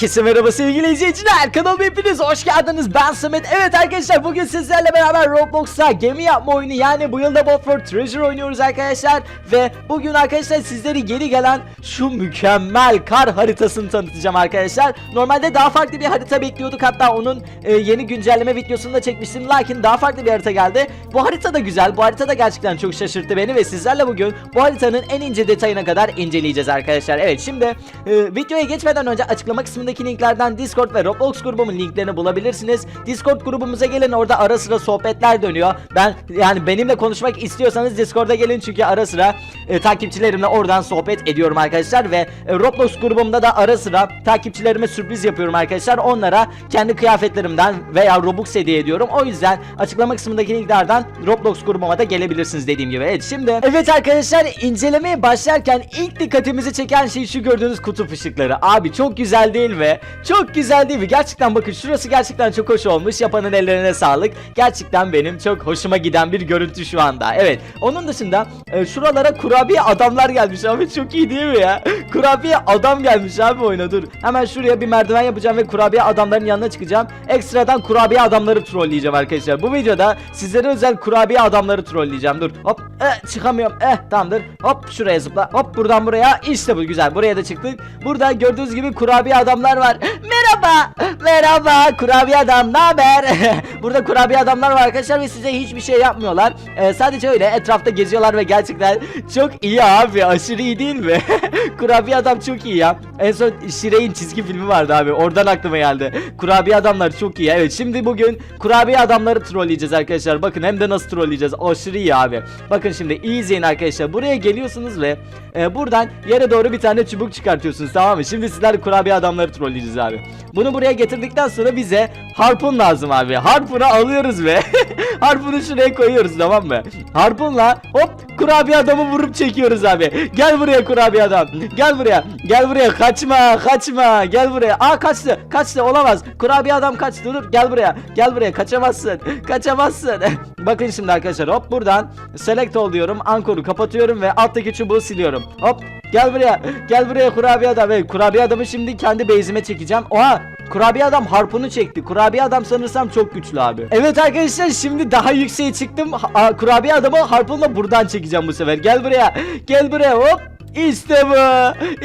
Herkese merhaba sevgili izleyiciler. Kanalıma hepiniz hoş geldiniz. Ben Samet. Evet arkadaşlar bugün sizlerle beraber Roblox'a gemi yapma oyunu yani bu yılda Boat for Treasure oynuyoruz arkadaşlar. Ve bugün arkadaşlar sizleri geri gelen şu mükemmel kar haritasını tanıtacağım arkadaşlar. Normalde daha farklı bir harita bekliyorduk. Hatta onun e, yeni güncelleme videosunu da çekmiştim. Lakin daha farklı bir harita geldi. Bu harita da güzel. Bu harita da gerçekten çok şaşırttı beni ve sizlerle bugün bu haritanın en ince detayına kadar inceleyeceğiz arkadaşlar. Evet şimdi e, videoya geçmeden önce açıklama kısmındaki linklerden Discord ve Roblox grubumun linklerini bulabilirsiniz. Discord grubumuza gelin orada ara sıra sohbetler dönüyor. Ben yani benimle konuşmak istiyorsanız Discord'a gelin çünkü ara sıra e, takipçilerimle oradan sohbet ediyorum arkadaşlar ve e, Roblox grubumda da ara sıra takipçilerime sürpriz yapıyorum arkadaşlar. Onlara kendi kıyafetlerimden veya Robux hediye ediyorum. O yüzden açıklama kısmındaki linklerden Roblox grubuma da gelebilirsiniz dediğim gibi. Evet şimdi evet arkadaşlar incelemeye başlarken ilk dikkatimizi çeken şey şu gördüğünüz kutup ışıkları. Abi çok güzel değil mi? Çok güzel değil mi? Gerçekten bakın şurası gerçekten çok hoş olmuş. Yapanın ellerine sağlık. Gerçekten benim çok hoşuma giden bir görüntü şu anda. Evet. Onun dışında e, şuralara kurabiye adamlar gelmiş abi. Çok iyi değil mi ya? Kurabiye adam gelmiş abi oyuna dur. Hemen şuraya bir merdiven yapacağım ve kurabiye adamların yanına çıkacağım. Ekstradan kurabiye adamları trolleyeceğim arkadaşlar. Bu videoda sizlere özel kurabiye adamları trolleyeceğim. Dur. Hop. Eh, çıkamıyorum. Eh tamamdır. Hop şuraya zıpla. Hop buradan buraya. İşte bu güzel. Buraya da çıktık. Burada gördüğünüz gibi kurabiye adamlar var. Merhaba. Merhaba. Kurabiye adam. Ne haber? Burada kurabiye adamlar var arkadaşlar ve size hiçbir şey yapmıyorlar. Ee, sadece öyle etrafta geziyorlar ve gerçekten çok iyi abi. Aşırı iyi değil mi? kurabiye adam çok iyi ya. En son Şirey'in çizgi filmi vardı abi. Oradan aklıma geldi. Kurabiye adamlar çok iyi. Evet şimdi bugün kurabiye adamları trolleyeceğiz arkadaşlar. Bakın hem de nasıl trolleyeceğiz. Aşırı iyi abi. Bakın şimdi iyi izleyin arkadaşlar. Buraya geliyorsunuz ve e, buradan yere doğru bir tane çubuk çıkartıyorsunuz tamam mı? Şimdi sizler kurabiye adamları trolleyeceğiz abi. Bunu buraya getirdikten sonra bize harpun lazım abi. Harpunu alıyoruz ve harpunu şuraya koyuyoruz tamam mı? Harpunla hop kurabiye adamı vurup çekiyoruz abi. Gel buraya kurabiye adam. Gel buraya. Gel buraya. Kaçma. Kaçma. Gel buraya. Aa kaçtı. Kaçtı. Olamaz. Kurabiye adam kaçtı. Dur. Gel buraya. Gel buraya. Kaçamazsın. Kaçamazsın. Bakın şimdi arkadaşlar. Hop buradan select ol diyorum. Ankoru kapatıyorum ve alttaki çubuğu siliyorum. Hop. Gel buraya. Gel buraya kurabiye adam. Evet, kurabiye adamı şimdi kendi base'ime çekeceğim. Oha. Kurabiye adam harpunu çekti. Kurabiye adam sanırsam çok güçlü abi. Evet arkadaşlar şimdi daha yükseğe çıktım. Kurabiye adamı harpunla buradan çekeceğim bu sefer. Gel buraya. Gel buraya hop. İşte bu.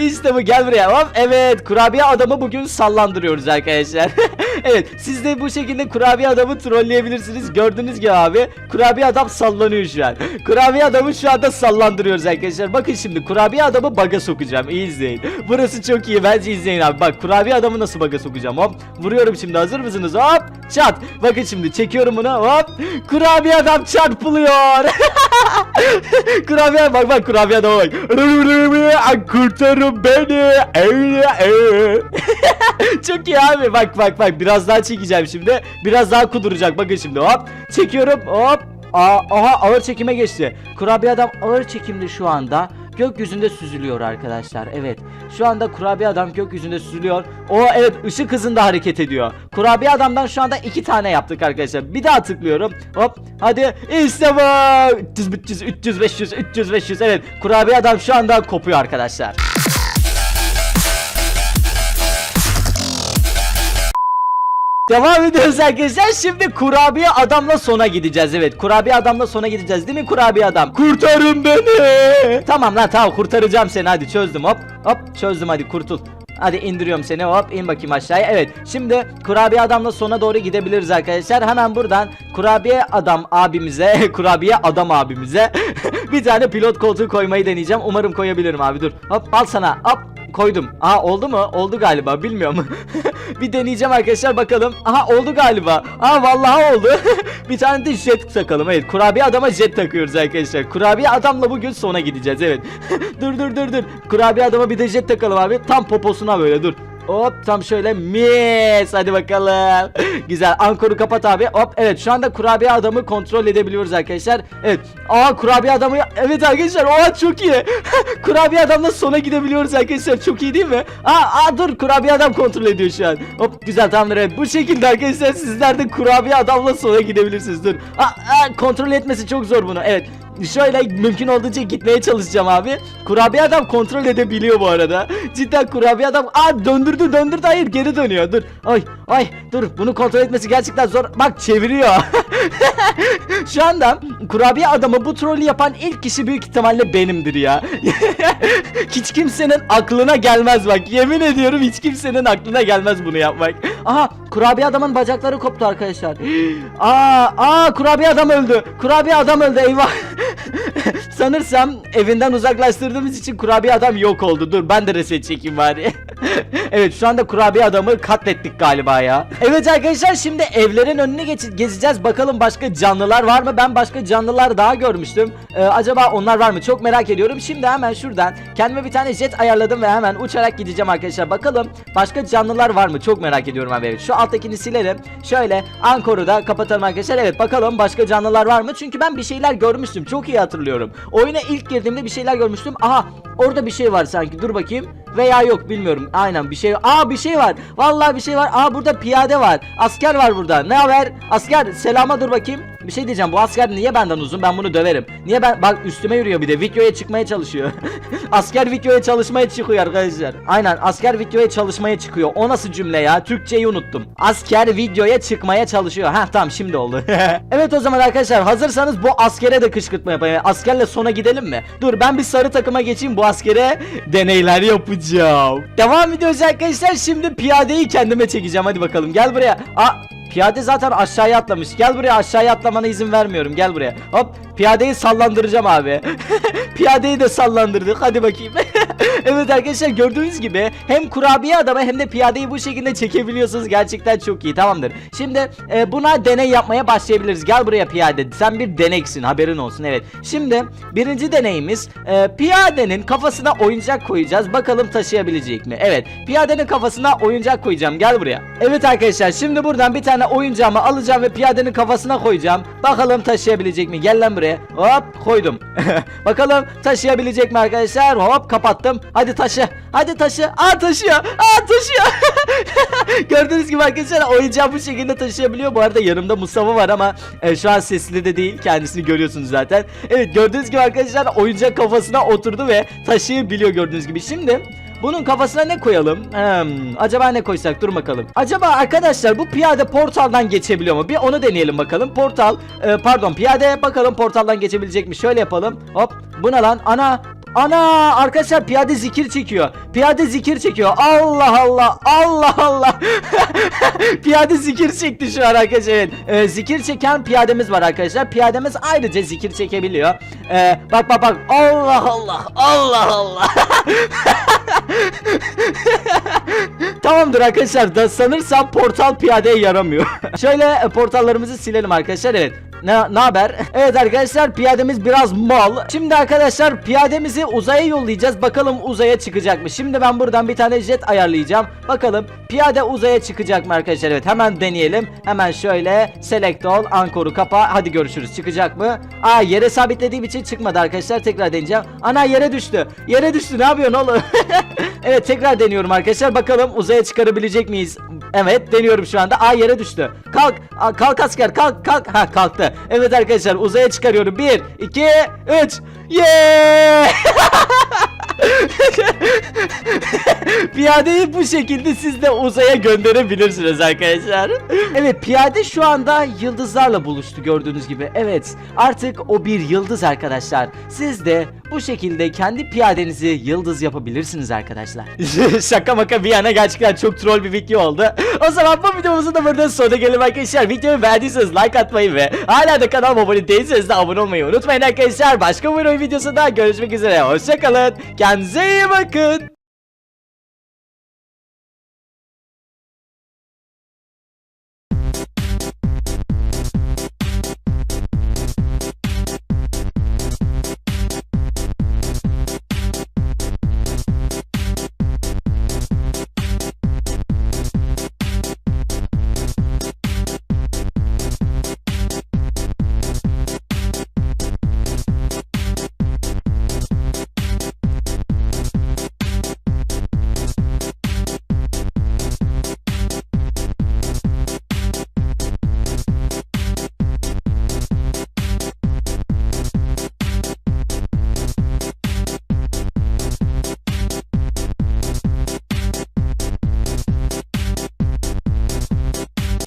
İşte bu. Gel buraya. Hop. Evet. Kurabiye adamı bugün sallandırıyoruz arkadaşlar. evet. Siz de bu şekilde kurabiye adamı trolleyebilirsiniz. Gördüğünüz gibi abi. Kurabiye adam sallanıyor şu an. Kurabiye adamı şu anda sallandırıyoruz arkadaşlar. Bakın şimdi kurabiye adamı baga sokacağım. İyi izleyin. Burası çok iyi. Bence izleyin abi. Bak kurabiye adamı nasıl baga sokacağım. Hop. Vuruyorum şimdi. Hazır mısınız? Hop. Çat. Bakın şimdi çekiyorum bunu. Hop. Kurabiye adam çarpılıyor. kurabiye bak bak kurabiye adama bak. Kurtarın beni. Çok iyi abi. Bak bak bak. Biraz daha çekeceğim şimdi. Biraz daha kuduracak. Bakın şimdi. Hop. Çekiyorum. Hop. Aa, aha ağır çekime geçti. Kurabiye adam ağır çekimde şu anda. Gökyüzünde süzülüyor arkadaşlar. Evet. Şu anda kurabiye adam gökyüzünde süzülüyor. O evet ışık hızında hareket ediyor. Kurabiye adamdan şu anda iki tane yaptık arkadaşlar. Bir daha tıklıyorum. Hop. Hadi. İşte bu. 300 300 300 500 300 500. Evet. Kurabiye adam şu anda kopuyor arkadaşlar. Devam ediyoruz arkadaşlar. Şimdi kurabiye adamla sona gideceğiz. Evet kurabiye adamla sona gideceğiz değil mi kurabiye adam? Kurtarın beni. Tamam lan tamam kurtaracağım seni hadi çözdüm hop. Hop çözdüm hadi kurtul. Hadi indiriyorum seni hop in bakayım aşağıya. Evet şimdi kurabiye adamla sona doğru gidebiliriz arkadaşlar. Hemen buradan kurabiye adam abimize, kurabiye adam abimize bir tane pilot koltuğu koymayı deneyeceğim. Umarım koyabilirim abi dur. Hop al sana hop koydum. Aha oldu mu? Oldu galiba bilmiyorum. bir deneyeceğim arkadaşlar bakalım. Aha oldu galiba. Aha vallahi oldu. bir tane de jet takalım. Evet kurabiye adama jet takıyoruz arkadaşlar. Kurabiye adamla bugün sona gideceğiz evet. dur dur dur dur. Kurabiye adama bir de jet takalım abi. Tam poposuna böyle dur. Hop tam şöyle mis. Hadi bakalım. Güzel. Ankoru kapat abi. Hop evet. Şu anda kurabiye adamı kontrol edebiliyoruz arkadaşlar. Evet. Aa kurabiye adamı evet arkadaşlar. Oha çok iyi. Kurabiye adamla sona gidebiliyoruz arkadaşlar. Çok iyi değil mi? Aa, aa dur. Kurabiye adam kontrol ediyor şu an. Hop güzel. Tamamdır evet. Bu şekilde arkadaşlar sizler de kurabiye adamla sona gidebilirsiniz. Dur. Aa, aa, kontrol etmesi çok zor bunu. Evet şöyle mümkün olduğunca gitmeye çalışacağım abi. Kurabiye adam kontrol edebiliyor bu arada. Cidden kurabiye adam aa döndürdü döndürdü hayır geri dönüyor. Dur. Ay ay dur bunu kontrol etmesi gerçekten zor. Bak çeviriyor. Şu anda kurabiye adamı bu trolü yapan ilk kişi büyük ihtimalle benimdir ya. hiç kimsenin aklına gelmez bak. Yemin ediyorum hiç kimsenin aklına gelmez bunu yapmak. Aha kurabiye adamın bacakları koptu arkadaşlar. Aa, aa kurabiye adam öldü. Kurabiye adam öldü eyvah. Sanırsam evinden uzaklaştırdığımız için kurabiye adam yok oldu. Dur ben de reset çekeyim bari. evet şu anda kurabiye adamı katlettik galiba ya. Evet arkadaşlar şimdi evlerin önüne geç- gezeceğiz. Bakalım başka canlılar var mı? Ben başka canlılar daha görmüştüm. Ee, acaba onlar var mı? Çok merak ediyorum. Şimdi hemen şuradan kendime bir tane jet ayarladım ve hemen uçarak gideceğim arkadaşlar. Bakalım başka canlılar var mı? Çok merak ediyorum abi. Evet, şu alttakini silelim. Şöyle Ankor'u da kapatalım arkadaşlar. Evet bakalım başka canlılar var mı? Çünkü ben bir şeyler görmüştüm. Çok iyi hatırlıyorum. Oyuna ilk girdiğimde bir şeyler görmüştüm. Aha orada bir şey var sanki. Dur bakayım. Veya yok bilmiyorum. Aynen bir şey. Aa bir şey var. Vallahi bir şey var. Aa burada piyade var. Asker var burada. Ne haber? Asker selama dur bakayım. Bir şey diyeceğim. Bu asker niye benden uzun? Ben bunu döverim. Niye ben bak üstüme yürüyor bir de. Videoya çıkmaya çalışıyor. asker videoya çalışmaya çıkıyor arkadaşlar. Aynen asker videoya çalışmaya çıkıyor. O nasıl cümle ya? Türkçeyi unuttum. Asker videoya çıkmaya çalışıyor. Ha tamam şimdi oldu. evet o zaman arkadaşlar hazırsanız bu askere de kışkırtma yapayım. Askerle sona gidelim mi? Dur ben bir sarı takıma geçeyim bu askere deneyler yapacağım. Devam ediyoruz arkadaşlar. Şimdi piyadeyi kendime çekeceğim. Hadi bakalım gel buraya. Aa Piyade zaten aşağıya atlamış. Gel buraya aşağıya atlamana izin vermiyorum. Gel buraya. Hop piyadeyi sallandıracağım abi. Piyadeyi de sallandırdık. Hadi bakayım. evet arkadaşlar gördüğünüz gibi hem kurabiye adamı hem de piyadeyi bu şekilde çekebiliyorsunuz. Gerçekten çok iyi. Tamamdır. Şimdi e, buna deney yapmaya başlayabiliriz. Gel buraya piyade. Sen bir deneksin. Haberin olsun. Evet. Şimdi birinci deneyimiz e, piyadenin kafasına oyuncak koyacağız. Bakalım taşıyabilecek mi? Evet. Piyadenin kafasına oyuncak koyacağım. Gel buraya. Evet arkadaşlar şimdi buradan bir tane oyuncağımı alacağım ve piyadenin kafasına koyacağım. Bakalım taşıyabilecek mi? Gel lan buraya. Hop koydum. Bakalım taşıyabilecek mi arkadaşlar? Hop kapattım. Hadi taşı. Hadi taşı. Aa taşıyor. Aa taşıyor. Gördüğünüz gibi arkadaşlar oyuncağı bu şekilde taşıyabiliyor. Bu arada yanımda Mustafa var ama e, şu an sesli de değil. Kendisini görüyorsunuz zaten. Evet gördüğünüz gibi arkadaşlar oyuncak kafasına oturdu ve taşıyabiliyor gördüğünüz gibi. Şimdi bunun kafasına ne koyalım? Hmm, acaba ne koysak? Dur bakalım. Acaba arkadaşlar bu piyade portaldan geçebiliyor mu? Bir onu deneyelim bakalım. Portal, e, pardon piyade bakalım portaldan geçebilecek mi? Şöyle yapalım. Hop. Bu ne lan? Ana Ana arkadaşlar piyade zikir çekiyor. Piyade zikir çekiyor. Allah Allah. Allah Allah. piyade zikir çekti şu an arkadaşlar. Ee, zikir çeken piyademiz var arkadaşlar. Piyademiz ayrıca zikir çekebiliyor. Ee, bak bak bak. Allah Allah. Allah Allah. Tamamdır arkadaşlar da sanırsam portal piyadeye yaramıyor. Şöyle e, portallarımızı silelim arkadaşlar evet. Ne, haber? Evet arkadaşlar piyademiz biraz mal. Şimdi arkadaşlar piyademizi uzaya yollayacağız. Bakalım uzaya çıkacak mı? Şimdi ben buradan bir tane jet ayarlayacağım. Bakalım piyade uzaya çıkacak mı arkadaşlar? Evet hemen deneyelim. Hemen şöyle select all ankoru kapa. Hadi görüşürüz. Çıkacak mı? Aa yere sabitlediğim için çıkmadı arkadaşlar. Tekrar deneyeceğim. Ana yere düştü. Yere düştü. Ne yapıyorsun oğlum? evet tekrar deniyorum arkadaşlar. Bakalım uzaya çıkarabilecek miyiz? Evet deniyorum şu anda. Aa yere düştü. Kalk. Aa, kalk asker kalk kalk. Ha kalktı. Evet arkadaşlar uzaya çıkarıyorum. 1 2 3 Yeah! Piyadeyi bu şekilde siz de uzaya gönderebilirsiniz arkadaşlar. Evet piyade şu anda yıldızlarla buluştu gördüğünüz gibi. Evet artık o bir yıldız arkadaşlar. Siz de bu şekilde kendi piyadenizi yıldız yapabilirsiniz arkadaşlar. Şaka maka bir yana gerçekten çok troll bir video oldu. O zaman bu videomuzun da burada sonuna gelelim arkadaşlar. Videoyu beğendiyseniz like atmayı ve hala da kanalıma abone değilseniz de abone olmayı unutmayın arkadaşlar. Başka bir oyun videosunda görüşmek üzere. Hoşçakalın. Kendinize iyi bakın.